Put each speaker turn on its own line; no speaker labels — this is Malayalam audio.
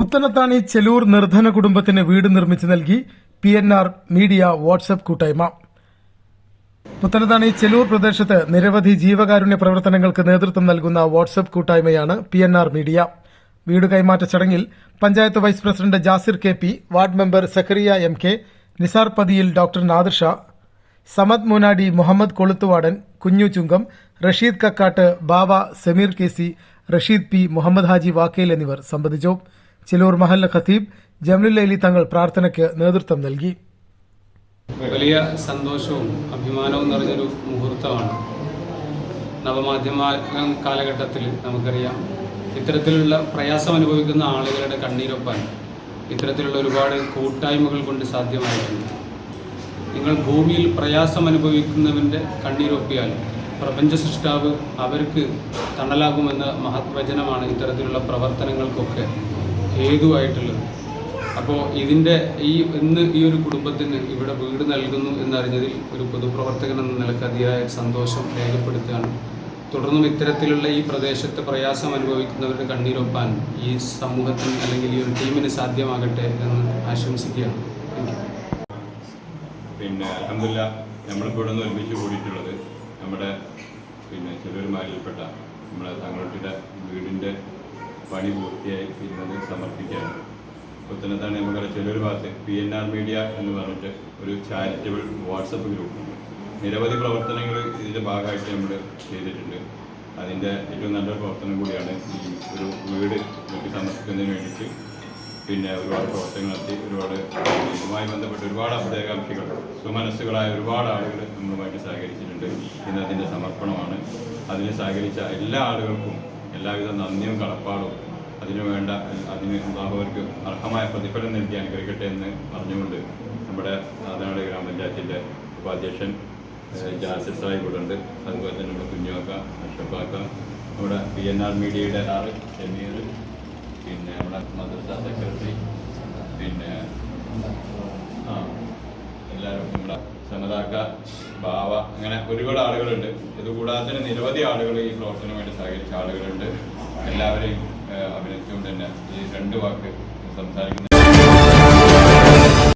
പുത്തനത്താണി ചെലൂർ നിർധന കുടുംബത്തിന് വീട് നിർമ്മിച്ചു നൽകി P N R media WhatsApp കൂട്ടായ്മ. പുത്തനത്താണി ചെലൂർ പ്രദേശത്ത് നിരവധി ജീവകാരുണ്യ പ്രവർത്തനങ്ങൾക്ക് നേതൃത്വം നൽകുന്ന വാട്സ്ആപ്പ് കൂട്ടായ്മയാണ് പി എൻ ആർ മീഡിയ. വീട് കൈമാറ്റ ചടങ്ങിൽ panchayat vice president Jasir K P ward member Zakariya M K Nisar Pathiyil doctor Nadir Shah Samad Moonadi Muhammad Koluthuvadan Kunju Chungam Rasheed Kakkatt Bava Sameer K C Rasheed P Muhammad Haji Vakkel എന്നിവർ സംബന്ധിച്ചു. ചിലൂർ മഹല്ല ഖത്തീബ് ജംലുല്ലൈലി തങ്ങൾ പ്രാർത്ഥനയ്ക്ക് നേതൃത്വം നൽകി.
വലിയ സന്തോഷവും അഭിമാനവും നിറഞ്ഞൊരു മുഹൂർത്തമാണ്. നവമാധ്യമ കാലഘട്ടത്തിൽ നമുക്കറിയാം ഇത്തരത്തിലുള്ള പ്രയാസം അനുഭവിക്കുന്ന ആളുകളുടെ കണ്ണീരൊപ്പാൻ ഇത്തരത്തിലുള്ള ഒരുപാട് കൂട്ടായ്മകൾ കൊണ്ട് സാധ്യമായിട്ടുണ്ട്. നിങ്ങൾ ഭൂമിയിൽ പ്രയാസം അനുഭവിക്കുന്നവന്റെ കണ്ണീരൊപ്പിയാൽ പ്രപഞ്ച സൃഷ്ടാവ് അവർക്ക് തണലാകുമെന്ന മഹത്വചനമാണ് ഇത്തരത്തിലുള്ള പ്രവർത്തനങ്ങൾക്കൊക്കെ ഹേതുവായിട്ടുള്ളത്. അപ്പോൾ ഇതിന്റെ ഈ ഇന്ന് ഈ ഒരു കുടുംബത്തിന് ഇവിടെ വീട് നൽകുന്നു എന്നറിഞ്ഞതിൽ ഒരു പൊതുപ്രവർത്തകൻ എന്ന നിലയ്ക്ക് അതിയായ സന്തോഷം രേഖപ്പെടുത്തുകയാണ്. തുടർന്നും ഇത്തരത്തിലുള്ള ഈ പ്രദേശത്ത് പ്രയാസം അനുഭവിക്കുന്നവരുടെ കണ്ണീരൊപ്പാൻ ഈ സമൂഹത്തിന് അല്ലെങ്കിൽ ഈ ഒരു ടീമിന് സാധ്യമാകട്ടെ എന്ന് ആശംസിക്കുകയാണ്.
പിന്നെ അലഹമില്ല നമ്മളിപ്പോൾ ഇവിടെ നിന്ന് ഒരുമിച്ച് കൂടിയിട്ടുള്ളത് നമ്മുടെ പിന്നെ ചെറിയൊരു മാലിൽപ്പെട്ട നമ്മുടെ തങ്ങളുടെ വീടിന്റെ പണി പൂർത്തിയായി ഇരുന്നത് സമർപ്പിക്കുകയാണ് പുത്തനത്താണ് നമുക്കറിയാം ചെറിയൊരു ഭാഗത്ത് പി എൻ ആർ മീഡിയ എന്ന് പറഞ്ഞിട്ട് ഒരു ചാരിറ്റബിൾ വാട്സപ്പ് ഗ്രൂപ്പ് നിരവധി പ്രവർത്തനങ്ങൾ ഇതിന്റെ ഭാഗമായിട്ട് നമ്മൾ ചെയ്തിട്ടുണ്ട്. അതിന്റെ ഏറ്റവും നല്ല പ്രവർത്തനം കൂടിയാണ് ഈ ഒരു വീട് വീട്ടിൽ സമർപ്പിക്കുന്നതിന് വേണ്ടിയിട്ട് പിന്നെ ഒരുപാട് പ്രവർത്തനങ്ങൾ നടത്തി ഒരുപാട് ഇതുമായി ബന്ധപ്പെട്ട് ഒരുപാട് അഭ്യകാംക്ഷികൾ സുമനസ്സുകളായ ഒരുപാട് ആളുകൾ നമ്മളുമായിട്ട് സഹകരിച്ചിട്ടുണ്ട്. ഇന്ന് അതിന്റെ സമർപ്പണമാണ്. അതിന് സഹകരിച്ച എല്ലാ ആളുകൾക്കും എല്ലാവിധ നന്ദിയും കടപ്പാടും അതിനു വേണ്ട അതിന് അവർക്ക് അർഹമായ പ്രതിഫലം നൽകി അനുഗ്രഹിക്കട്ടെ എന്ന് പറഞ്ഞുകൊണ്ട് നമ്മുടെ നാദനാട് ഗ്രാമപഞ്ചായത്തിന്റെ ഉപാധ്യക്ഷൻ ജാസിസ് സാഹിബ് ഇവിടെ ഉണ്ട്. അതുപോലെ തന്നെ നമ്മുടെ കുഞ്ഞുവാക്ക അഷഫാക്ക നമ്മുടെ പി എൻ ആർ മീഡിയയുടെ ആറ് ഷമീർ പിന്നെ നമ്മുടെ മദ്രസ സെക്രട്ടറി പിന്നെ ആ എല്ലാവരും നമ്മുടെ സമതാക്ക ബാവ അങ്ങനെ ഒരുപാട് ആളുകളുണ്ട്. ഇതുകൂടാതെ തന്നെ നിരവധി ആളുകൾ ഈ പ്രവർത്തനം വേണ്ടി സഹകരിച്ച ആളുകളുണ്ട്. എല്ലാവരെയും അഭിനയിച്ചുകൊണ്ട് തന്നെ ഈ രണ്ട് വാക്ക് സംസാരിക്കുന്ന.